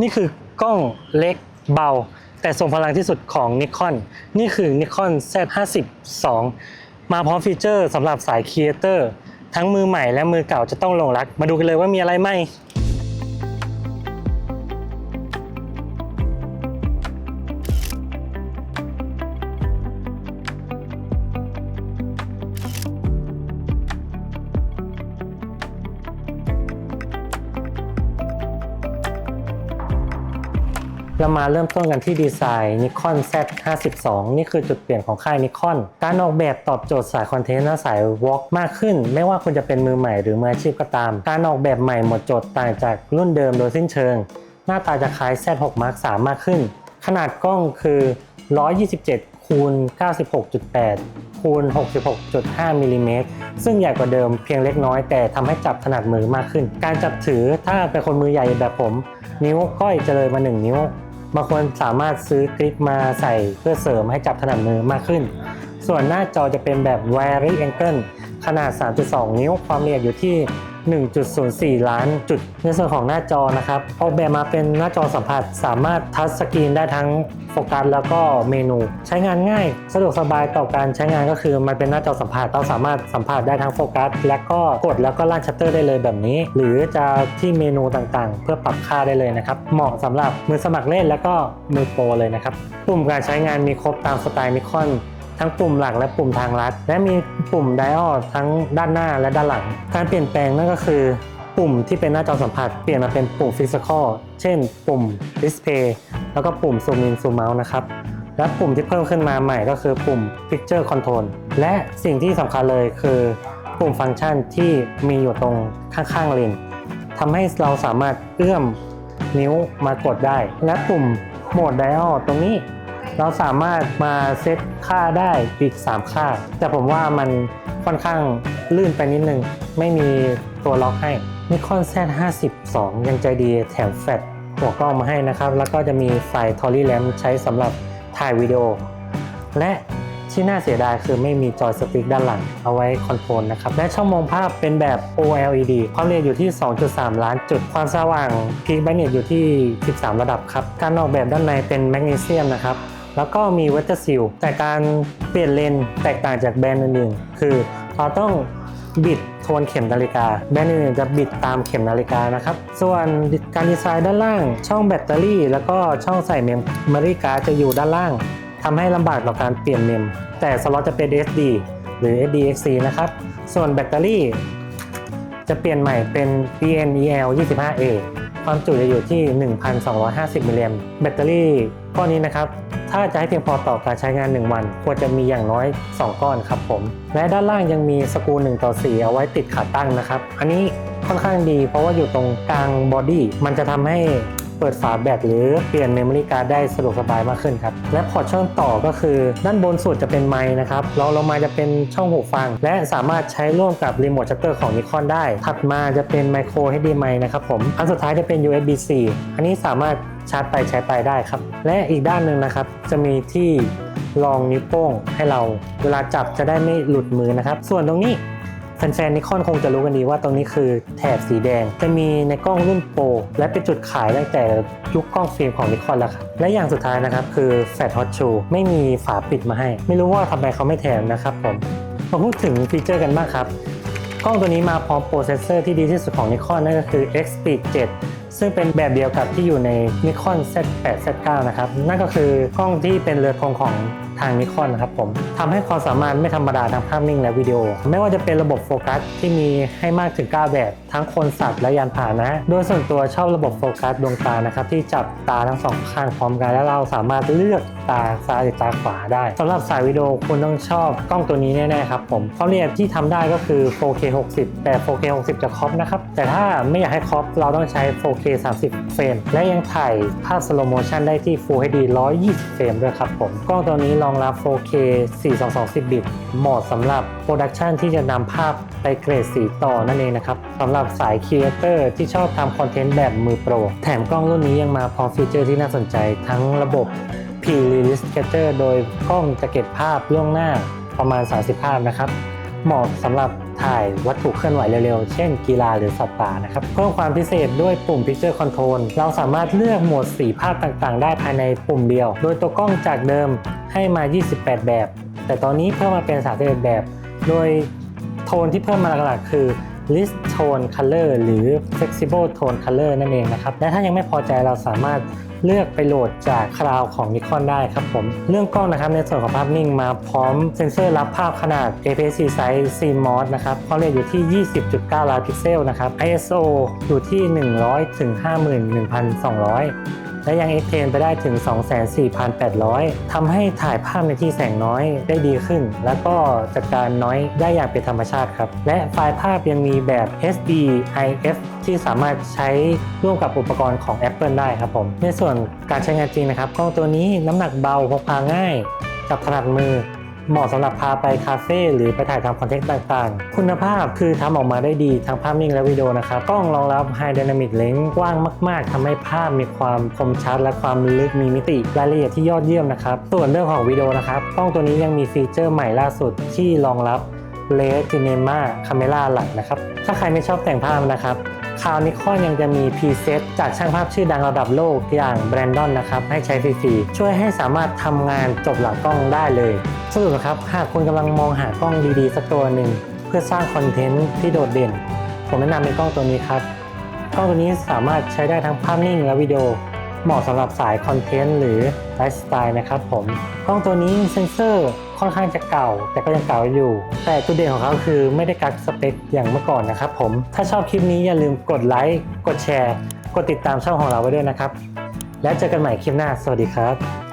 นี่คือกล้องเล็กเบา แต่ทรงพลังที่สุดของ n i คอนนี่คือ Nikon Z52 มาพร้อมฟีเจอร์สำหรับสายครีเอเตอร์ทั้งมือใหม่และมือเก่าจะต้องหลงรัก มาดูกันเลยว่ามีอะไรไหม เรามาเริ่มต้นกันที่ดีไซน์ Nikon Z52 นี่คือจุดเปลี่ยนของค่าย Nikon การออกแบบตอบโจทย์สายคอนเทนต์และสายวอล์กมากขึ้น ไม่ว่าคุณจะเป็นมือใหม่หรือมืออาชีพก็ตาม การออกแบบใหม่หมดจดต่างจากรุ่นเดิมโดยสิ้นเชิง หน้าตาจะคล้าย Z6 Mark III มากขึ้น ขนาดกล้องคือ 127คูณ96.8คูณ66.5มิลลิเมตรซึ่งใหญ่กว่าเดิมเพียงเล็กน้อยแต่ทำให้จับถนัดมือมากขึ้น การจับถือถ้าเป็นคนมือใหญ่แบบผม นิ้วก้อยจะเลยมา 1 นิ้ว บางคนสามารถซื้อกริปมาใส่เพื่อเสริมให้จับถนัดมือมากขึ้น ส่วนหน้าจอจะเป็นแบบ Vari Angle ขนาด 3.2 นิ้ว ความละเอียดอยู่ที่ 1.04 ล้านจุด ในส่วนของหน้าจอนะครับออกแบบมาเป็นหน้าจอสัมผัส สามารถทัชสกรีนได้ทั้งโฟกัสแล้วก็เมนู ใช้งานง่าย สะดวกสบายต่อการใช้งานก็คือ มันเป็นหน้าจอสัมผัสเราสามารถสัมผัสได้ทั้งโฟกัส และก็กดแล้วก็ลั่นชัตเตอร์ได้เลยแบบนี้ หรือจะที่เมนูต่างๆ เพื่อปรับค่าได้เลยนะครับ เหมาะสำหรับมือสมัครเล่นแล้วก็มือโปรเลยนะครับ ปุ่มการใช้งานมีครบตามสไตล์นิคอน ทั้งปุ่มหลักและปุ่มทางลัด และมีปุ่มไดออลทั้งด้านหน้าและด้านหลัง การเปลี่ยนแปลงนั่นก็คือ ปุ่มที่เป็นหน้าจอสัมผัส เปลี่ยนมาเป็นปุ่มฟิสิกอลเช่น ปุ่ม Display แล้วก็ปุ่ม Zoom In Zoom Out นะครับและปุ่มที่เพิ่มขึ้นมาใหม่ก็คือปุ่ม Picture Control และสิ่งที่สำคัญเลยคือปุ่มฟังก์ชันที่มีอยู่ตรงข้างๆเลนทำให้เราสามารถเอื้อมนิ้วมากดได้ และปุ่มโหมดไดออลตรงนี้ เราสามารถมาเซตค่าได้อีก 3 ค่า แต่ผมว่ามันค่อนข้างลื่นไปนิดนึง ไม่มีตัวล็อกให้ Nikon Z52 ยังใจดีแถมแฟลชหัวกล้องมาให้นะครับ แล้วก็จะมีไฟ t o r y Lamp ใช้สำหรับถ่ายวิดีโอ และที่น่าเสียดายคือไม่มีจอยสติ๊กด้านหลังเอาไว้คอนโทรลนะครับ และช่องมองภาพเป็นแบบ OLED ความละเอียดอยู่ที่ 2.3 ล้านจุด ความสว่างพีคไบเนตอยู่ที่ 13 ระดับครับ การออกแบบด้านในเป็นแมกนีเซียมนะครับ แล้วก็มีวัตเตอร์ซิลแต่การเปลี่ยนเลนแตกต่างจากแบรนด์อื่นๆคือเราต้องบิดทวนเข็มนาฬิกา แบรนด์อื่นจะบิดตามเข็มนาฬิกานะครับ ส่วนการดีไซน์ด้านล่าง ช่องแบตเตอรี่ แล้วก็ช่องใส่เมมโมรี่การ์ดจะอยู่ด้านล่างทำให้ลำบากต่อการเปลี่ยนเมม แต่สล็อตจะเป็น SD หรือ SDXC นะครับ ส่วนแบตเตอรี่ จะเปลี่ยนใหม่เป็น PNEL 25A ความจุจะอยู่ที่ 1,250มิลลิแอมป์แบตเตอรี่ก้อนนี้นะครับ ถ้าจะให้เพียงพอต่อการใช้งาน 1 วัน ควรจะมีอย่างน้อย 2 ก้อนครับผม และด้านล่างยังมีสกู1ต่อ4เอาไว้ติดขาตั้งนะครับ อันนี้ค่อนข้างดีเพราะว่าอยู่ตรงกลางบอดี้มันจะทำให้ เปิดฝาแบตหรือเปลี่ยนเมมโมรี่การ์ดได้สะดวกสบายมากขึ้นครับ และพอร์ตช่องต่อก็คือ ด้านบนสุดจะเป็นไมค์นะครับรองลงมาจะเป็นช่องหูฟัง และสามารถใช้ร่วมกับรีโมทชัตเตอร์ของ Nikon ได้ ถัดมาจะเป็นไมโคร HDMI นะครับผม อันสุดท้ายจะเป็น USB-C อันนี้สามารถชาร์จไปใช้ไปได้ครับ และอีกด้านหนึ่งนะครับ จะมีที่รองนิ้วโป้งให้เรา เวลาจับจะได้ไม่หลุดมือนะครับ ส่วนตรงนี้ แฟนๆนิคอนคงจะรู้กันดีว่าตรงนี้คือแถบสีแดง จะมีในกล้องรุ่นโปรและเป็นจุดขายตั้งแต่ยุคกล้องฟิล์มของนิคอนแล้วครับและอย่างสุดท้ายนะครับคือแฟลชฮอตชูไม่มีฝาปิดมาให้ ไม่รู้ว่าทำไมเขาไม่แถมนะครับผมมาพูดถึงฟีเจอร์กันบ้างครับกล้องตัวนี้มาพร้อมโปรเซสเซอร์ที่ดีที่สุดของ Nikon นั่นก็คือ X-Speed 7 ซึ่งเป็นแบบเดียวกับที่อยู่ใน Nikon Z8 Z9 นะครับนั่นก็คือกล้องที่เป็นเรือธงของ ทาง Nikon นะครับผมทำให้ความสามารถไม่ธรรมดาทั้งภาพนิ่งและวิดีโอ ไม่ว่าจะเป็นระบบโฟกัสที่มีให้มากถึง 9 แบบ ทั้งคนสัตว์และยานพาหนะ โดยส่วนตัวชอบระบบโฟกัสดวงตานะครับที่จับตาทั้งสองข้างพร้อมกันและเราสามารถเลือกตาซ้ายหรือตาขวาได้สำหรับสายวิดีโอคุณต้องชอบกล้องตัวนี้แน่ๆครับผมความละเอียดที่ทำได้ก็คือ 4K 60 แต่ 4K 60 จะครอปนะครับ แต่ถ้าไม่อยากให้ครอปเราต้องใช้ 4K 30 เฟรมและยังถ่ายภาพสโลโมชันได้ที่ Full HD 120 เฟรมด้วยครับผมกล้องตัวนี้รองรับ 4K 422บิต เหมาะสำหรับโปรดักชันที่จะนำภาพไปเกรดสีต่อนั่นเองนะครับสำหรับสายครีเอเตอร์ที่ชอบทำคอนเทนต์แบบมือโปร แถมกล้องรุ่นนี้ยังมาพร้อมฟีเจอร์ที่น่าสนใจทั้งระบบ P-Release Capture โดยกล้องจะเก็บภาพล่วงหน้าประมาณ 30 ภาพนะครับ เหมาะสำหรับ ถ่ายวัตถุเคลื่อนไหวเร็วๆ เช่นกีฬาหรือสัตว์ป่านะครับ เพิ่มความพิเศษด้วยปุ่ม Picture Control เราสามารถเลือกโหมดสีภาพต่างๆ ได้ภายในปุ่มเดียว โดยตัวกล้องจากเดิมให้มา 28 แบบ แต่ตอนนี้เพิ่มมาเป็น31แบบ โดยโทนที่เพิ่มมาหลักๆ คือ list tone color หรือ flexible tone color นั่นเองนะครับ และถ้ายังไม่พอใจเราสามารถ เลือกไปโหลดจากคลาวของ Nikon ได้ครับผม เรื่องกล้องนะครับในส่วนของภาพนิ่งมาพร้อมเซ็นเซอร์รับภาพขนาด APS-C size CMOS นะครับความละเอียดอยู่ที่ 20.9 ล้านพิกเซลนะครับ ISO อยู่ที่ 100 ถึง 51,200 และยังเอ็กเทนไปได้ถึง 24,800ทำให้ถ่ายภาพในที่แสงน้อยได้ดีขึ้น แล้วก็จัดการน้อยได้อย่างเป็นธรรมชาติครับ และไฟล์ภาพยังมีแบบ SD IF ที่สามารถใช้ร่วมกับอุปกรณ์ของ Apple ได้ครับผม ในส่วนการใช้งานจริงนะครับกล้องตัวนี้น้ำหนักเบาพกพาง่ายจับถนัดมือ เหมาะสำหรับพาไปคาเฟ่หรือไปถ่ายทำคอนเทนต์ต่างๆ คุณภาพคือทำออกมาได้ดีทั้งภาพนิ่งและวิดีโอนะครับกล้องรองรับ High Dynamic Range กว้างมาก ๆทำให้ภาพมีความคมชัด และความลึกมีมิติรายละเอียดที่ยอดเยี่ยมนะครับส่วนเรื่องของวิดีโอนะครับกล้องตัวนี้ยังมีฟีเจอร์ใหม่ล่าสุดที่รองรับเลสติเนมาคาเมล่าหลักนะครับถ้าใครไม่ชอบแต่งภาพนะครับ คราวนิคอนยังจะมีพรีเซตจากช่างภาพชื่อดังระดับโลกอย่างแบรนดอนนะครับให้ใช้ฟรีๆช่วยให้สามารถทำงานจบหลังกล้องได้เลยสรุปนะครับหากคุณกำลังมองหากล้องดีๆ สักตัวหนึ่งเพื่อสร้างคอนเทนต์ที่โดดเด่น ผมแนะนำเป็นกล้องตัวนี้ครับกล้องตัวนี้สามารถใช้ได้ทั้งภาพนิ่งและวิดีโอเหมาะสำหรับสายคอนเทนต์หรือไลฟ์สไตล์นะครับผมกล้องตัวนี้เซ็นเซอร์ ค่อนข้างจะเก่า แต่ก็ยังเก่าอยู่ แต่จุดเด่นของเขาคือไม่ได้กักสเปคอย่างเมื่อก่อนนะครับผม ถ้าชอบคลิปนี้อย่าลืมกดไลค์ กดแชร์ กดติดตามช่องของเราไว้ด้วยนะครับ แล้วเจอกันใหม่คลิปหน้า สวัสดีครับ